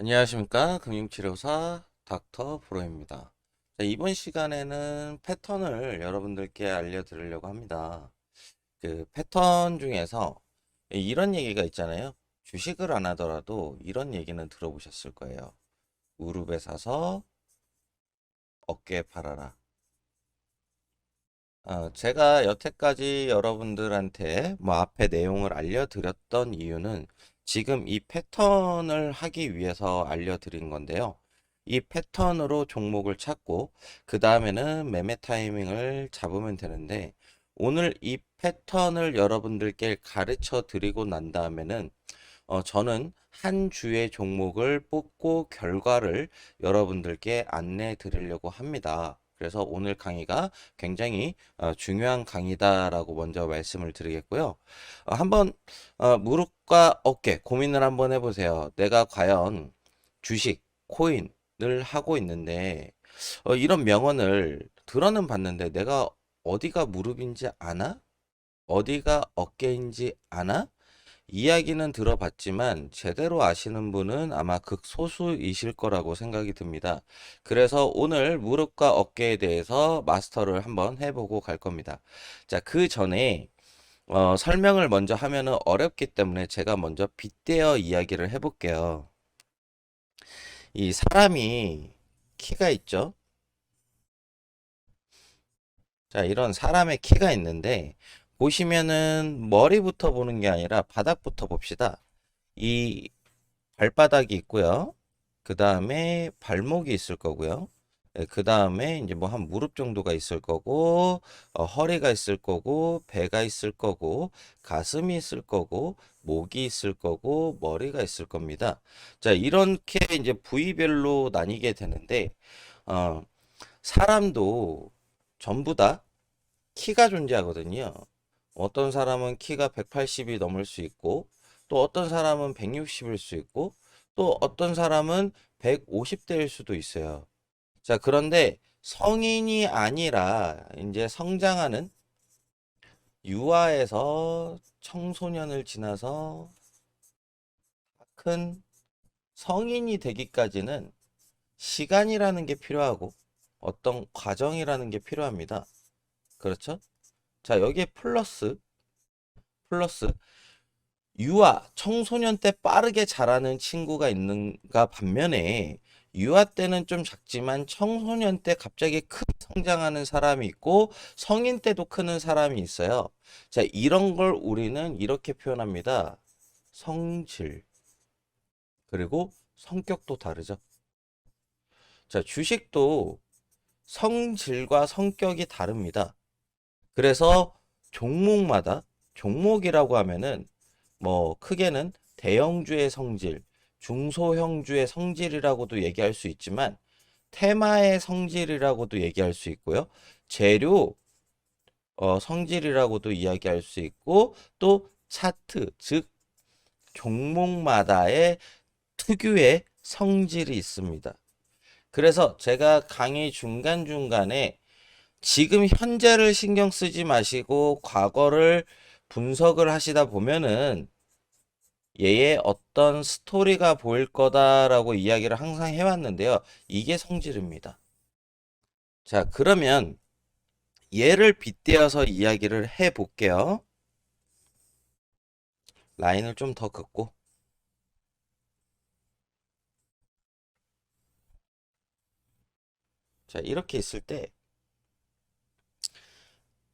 안녕하십니까. 금융치료사 닥터 프로입니다. 자, 이번 시간에는 패턴을 여러분들께 알려드리려고 합니다. 그 패턴 중에서 이런 얘기가 있잖아요. 주식을 안 하더라도 이런 얘기는 들어보셨을 거예요. 무릎에 사서 어깨에 팔아라. 어, 제가 여태까지 여러분들한테 뭐 앞에 내용을 알려드렸던 이유는 지금 이 패턴을 하기 위해서 알려드린 건데요. 이 패턴으로 종목을 찾고 그 다음에는 매매 타이밍을 잡으면 되는데 오늘 이 패턴을 여러분들께 가르쳐 드리고 난 다음에는 어, 저는 한 주의 종목을 뽑고 결과를 여러분들께 안내해 드리려고 합니다. 그래서 오늘 강의가 굉장히 어, 중요한 강의다라고 먼저 말씀을 드리겠고요. 어, 한번 어, 무릎과 어깨 고민을 한번 해보세요. 내가 과연 주식, 코인을 하고 있는데 어, 이런 명언을 들어는 봤는데 내가 어디가 무릎인지 아나? 어디가 어깨인지 아나? 이야기는 들어봤지만 제대로 아시는 분은 아마 극소수이실 거라고 생각이 듭니다. 그래서 오늘 무릎과 어깨에 대해서 마스터를 한번 해보고 갈 겁니다. 자, 그 전에 어, 설명을 먼저 하면은 어렵기 때문에 제가 먼저 빗대어 이야기를 해볼게요. 이 사람이 키가 있죠? 자, 이런 사람의 키가 있는데 보시면은 머리부터 보는 게 아니라 바닥부터 봅시다. 이 발바닥이 있고요. 그 다음에 발목이 있을 거고요. 그 다음에 이제 뭐 한 무릎 정도가 있을 거고, 어, 허리가 있을 거고, 배가 있을 거고, 가슴이 있을 거고, 목이 있을 거고, 머리가 있을 겁니다. 자, 이렇게 이제 부위별로 나뉘게 되는데, 어, 사람도 전부 다 키가 존재하거든요. 어떤 사람은 키가 180이 넘을 수 있고, 또 어떤 사람은 160일 수 있고, 또 어떤 사람은 150대일 수도 있어요. 자, 그런데 성인이 아니라 이제 성장하는 유아에서 청소년을 지나서 큰 성인이 되기까지는 시간이라는 게 필요하고 어떤 과정이라는 게 필요합니다. 그렇죠? 자, 여기에 플러스, 플러스, 유아, 청소년 때 빠르게 자라는 친구가 있는가 반면에 유아 때는 좀 작지만 청소년 때 갑자기 큰 성장하는 사람이 있고 성인 때도 크는 사람이 있어요. 자, 이런 걸 우리는 이렇게 표현합니다. 성질. 그리고 성격도 다르죠. 자, 주식도 성질과 성격이 다릅니다. 그래서 종목마다 종목이라고 하면은 뭐 크게는 대형주의 성질, 중소형주의 성질이라고도 얘기할 수 있지만 테마의 성질이라고도 얘기할 수 있고요. 재료 어, 성질이라고도 이야기할 수 있고 또 차트 즉 종목마다의 특유의 성질이 있습니다. 그래서 제가 강의 중간중간에 지금 현재를 신경 쓰지 마시고 과거를 분석을 하시다 보면은 얘의 어떤 스토리가 보일 거다라고 이야기를 항상 해왔는데요. 이게 성질입니다. 자, 그러면 얘를 빗대어서 이야기를 해 볼게요. 라인을 좀 더 긋고. 자, 이렇게 있을 때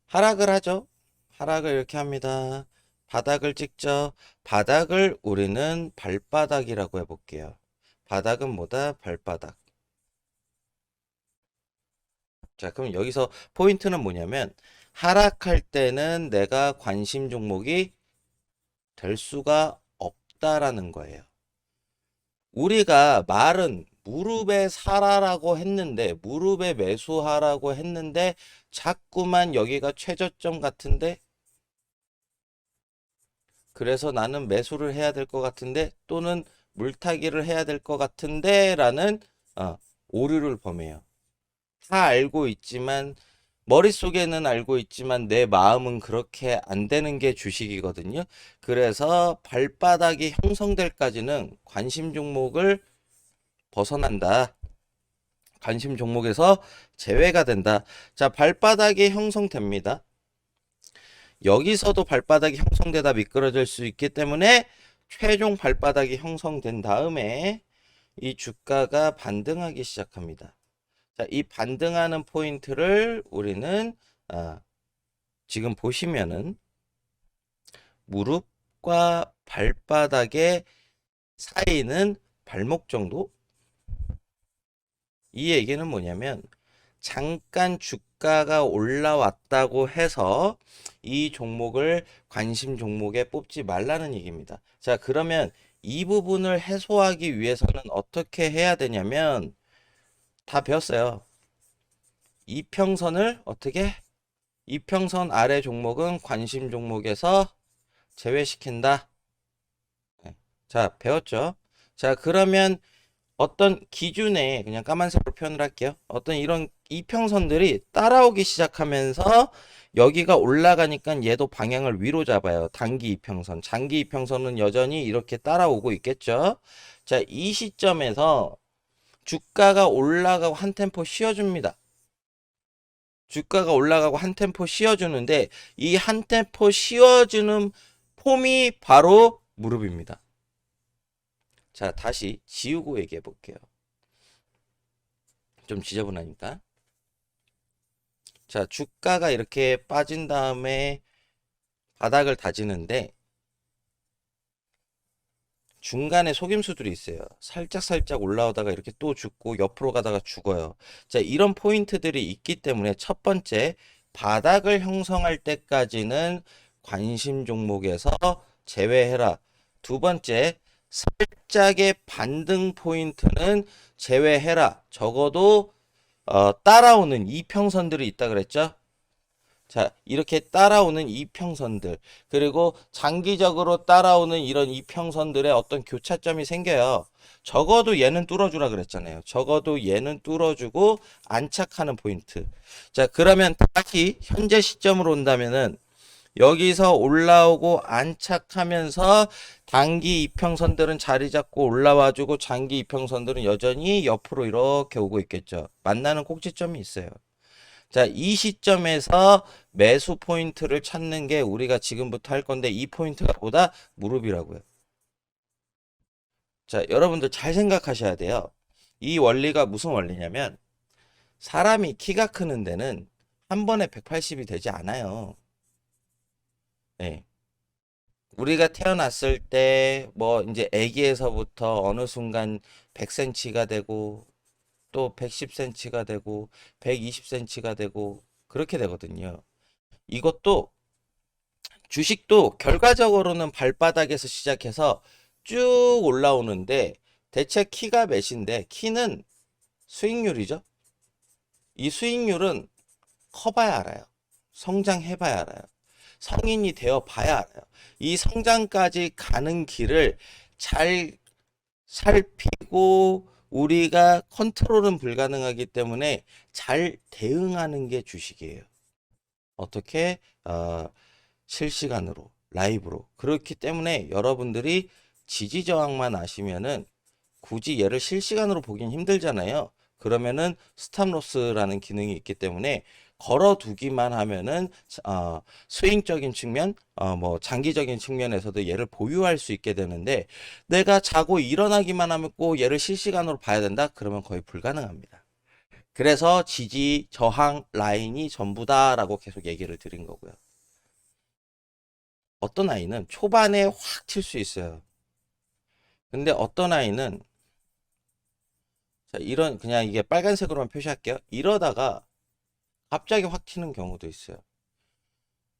하락을 하죠. 하락을 이렇게 합니다. 바닥을 찍죠. 바닥을 우리는 발바닥이라고 해볼게요. 바닥은 뭐다? 발바닥. 자, 그럼 여기서 포인트는 뭐냐면 하락할 때는 내가 관심 종목이 될 수가 없다라는 거예요. 우리가 말은 무릎에 사라라고 했는데 무릎에 매수하라고 했는데 자꾸만 여기가 최저점 같은데 그래서 나는 매수를 해야 될 것 같은데 또는 물타기를 해야 될 것 같은데 라는 어, 오류를 범해요. 다 알고 있지만 머릿속에는 알고 있지만 내 마음은 그렇게 안 되는 게 주식이거든요. 그래서 발바닥이 형성될까지는 관심 종목을 벗어난다. 관심 종목에서 제외가 된다. 자, 발바닥이 형성됩니다. 여기서도 발바닥이 형성되다 미끄러질 수 있기 때문에 최종 발바닥이 형성된 다음에 이 주가가 반등하기 시작합니다. 자, 이 반등하는 포인트를 우리는 아, 지금 보시면은 무릎과 발바닥의 사이는 발목 정도? 이 얘기는 뭐냐면 잠깐 주가가 올라왔다고 해서 이 종목을 관심 종목에 뽑지 말라는 얘기입니다. 자, 그러면 이 부분을 해소하기 위해서는 어떻게 해야 되냐면 다 배웠어요. 이평선을 어떻게? 이평선 아래 종목은 관심 종목에서 제외시킨다. 네. 자, 배웠죠? 자, 그러면 어떤 기준에 그냥 까만색으로 표현을 할게요. 어떤 이런 이평선들이 따라오기 시작하면서 여기가 올라가니까 얘도 방향을 위로 잡아요. 단기 이평선. 장기 이평선은 여전히 이렇게 따라오고 있겠죠. 자, 이 시점에서 주가가 올라가고 한 템포 쉬어줍니다. 주가가 올라가고 한 템포 쉬어주는데 이 한 템포 쉬어주는 폼이 바로 무릎입니다. 자, 다시 지우고 얘기해 볼게요. 좀 지저분하니까. 자, 주가가 이렇게 빠진 다음에 바닥을 다지는데 중간에 속임수들이 있어요. 살짝 살짝 올라오다가 이렇게 또 죽고 옆으로 가다가 죽어요. 자, 이런 포인트들이 있기 때문에 첫 번째 바닥을 형성할 때까지는 관심 종목에서 제외해라. 두 번째 살짝의 반등 포인트는 제외해라. 적어도 어, 따라오는 이평선들이 있다 그랬죠? 자, 이렇게 따라오는 이평선들, 그리고 장기적으로 따라오는 이런 이평선들의 어떤 교차점이 생겨요. 적어도 얘는 뚫어주라 그랬잖아요. 적어도 얘는 뚫어주고 안착하는 포인트. 자, 그러면 다시 현재 시점으로 온다면은 여기서 올라오고 안착하면서 단기 이평선들은 자리 잡고 올라와주고 장기 이평선들은 여전히 옆으로 이렇게 오고 있겠죠. 만나는 꼭지점이 있어요. 자, 이 시점에서 매수 포인트를 찾는 게 우리가 지금부터 할 건데 이 포인트가 보다 무릎이라고요. 자, 여러분들 잘 생각하셔야 돼요. 이 원리가 무슨 원리냐면 사람이 키가 크는 데는 한 번에 180이 되지 않아요. 네. 우리가 태어났을 때 뭐 이제 아기에서부터 어느 순간 100cm가 되고 또 110cm가 되고 120cm가 되고 그렇게 되거든요. 이것도 주식도 결과적으로는 발바닥에서 시작해서 쭉 올라오는데 대체 키가 몇인데 키는 수익률이죠. 이 수익률은 커봐야 알아요. 성장해봐야 알아요. 성인이 되어 봐야 알아요. 이 성장까지 가는 길을 잘 살피고 우리가 컨트롤은 불가능하기 때문에 잘 대응하는 게 주식이에요. 어떻게? 어, 실시간으로, 라이브로. 그렇기 때문에 여러분들이 지지 저항만 아시면은 굳이 얘를 실시간으로 보긴 힘들잖아요. 그러면은 스탑로스라는 기능이 있기 때문에 걸어두기만 하면은 어, 스윙적인 측면, 어, 뭐 장기적인 측면에서도 얘를 보유할 수 있게 되는데 내가 자고 일어나기만 하면 꼭 얘를 실시간으로 봐야 된다? 그러면 거의 불가능합니다. 그래서 지지, 저항 라인이 전부다라고 계속 얘기를 드린 거고요. 어떤 아이는 초반에 확칠수 있어요. 근데 어떤 아이는 자, 이런 그냥 이게 빨간색으로만 표시할게요. 이러다가 갑자기 확 튀는 경우도 있어요.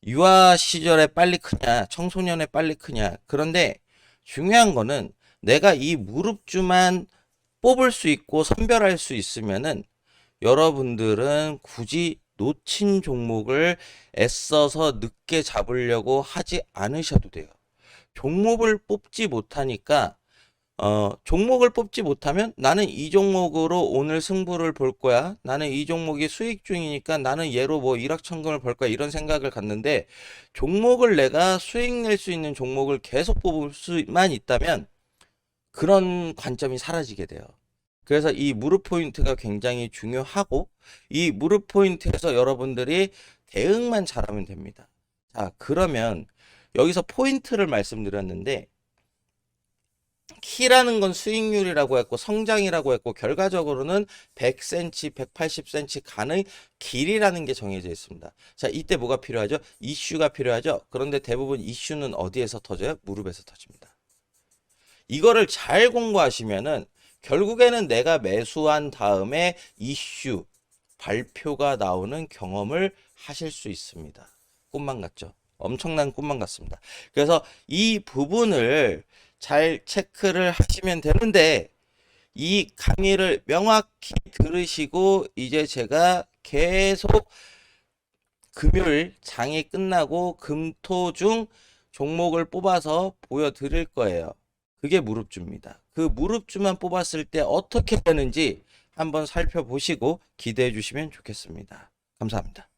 유아 시절에 빨리 크냐, 청소년에 빨리 크냐. 그런데 중요한 거는 내가 이 무릎주만 뽑을 수 있고 선별할 수 있으면은 여러분들은 굳이 놓친 종목을 애써서 늦게 잡으려고 하지 않으셔도 돼요. 종목을 뽑지 못하니까 어, 종목을 뽑지 못하면 나는 이 종목으로 오늘 승부를 볼 거야. 나는 이 종목이 수익 중이니까 나는 얘로 뭐 일확천금을 벌 거야. 이런 생각을 갖는데 종목을 내가 수익 낼 수 있는 종목을 계속 뽑을 수만 있다면 그런 관점이 사라지게 돼요. 그래서 이 무릎 포인트가 굉장히 중요하고 이 무릎 포인트에서 여러분들이 대응만 잘하면 됩니다. 자, 그러면 여기서 포인트를 말씀드렸는데 키라는 건 수익률이라고 했고 성장이라고 했고 결과적으로는 100cm, 180cm 간의 길이라는 게 정해져 있습니다. 자, 이때 뭐가 필요하죠? 이슈가 필요하죠. 그런데 대부분 이슈는 어디에서 터져요? 무릎에서 터집니다. 이거를 잘 공부하시면은 결국에는 내가 매수한 다음에 이슈 발표가 나오는 경험을 하실 수 있습니다. 꿈만 같죠? 엄청난 꿈만 같습니다. 그래서 이 부분을 잘 체크를 하시면 되는데 이 강의를 명확히 들으시고 이제 제가 계속 금요일 장이 끝나고 금토 중 종목을 뽑아서 보여드릴 거예요. 그게 무릎주입니다. 그 무릎주만 뽑았을 때 어떻게 되는지 한번 살펴보시고 기대해 주시면 좋겠습니다. 감사합니다.